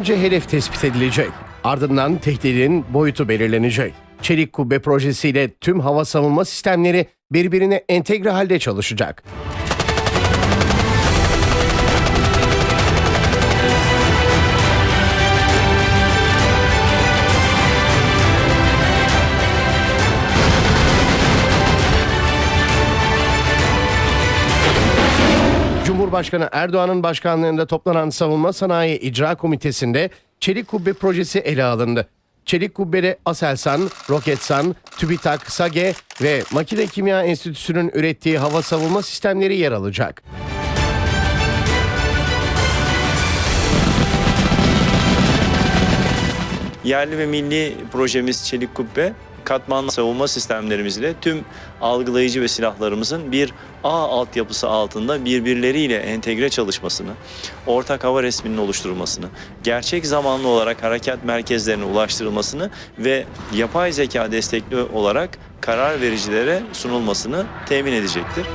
Önce hedef tespit edilecek. Ardından tehdidin boyutu belirlenecek. Çelik Kubbe projesiyle tüm hava savunma sistemleri birbirine entegre halde çalışacak. Cumhurbaşkanı Erdoğan'ın başkanlığında toplanan Savunma Sanayi İcra Komitesi'nde Çelik Kubbe projesi ele alındı. Çelik Kubbe'de Aselsan, Roketsan, TÜBİTAK, SAGE ve Makine Kimya Enstitüsü'nün ürettiği hava savunma sistemleri yer alacak. Yerli ve milli projemiz Çelik Kubbe, katmanlı savunma sistemlerimizle tüm algılayıcı ve silahlarımızın bir ağ altyapısı altında birbirleriyle entegre çalışmasını, ortak hava resminin oluşturulmasını, gerçek zamanlı olarak harekat merkezlerine ulaştırılmasını ve yapay zeka destekli olarak karar vericilere sunulmasını temin edecektir.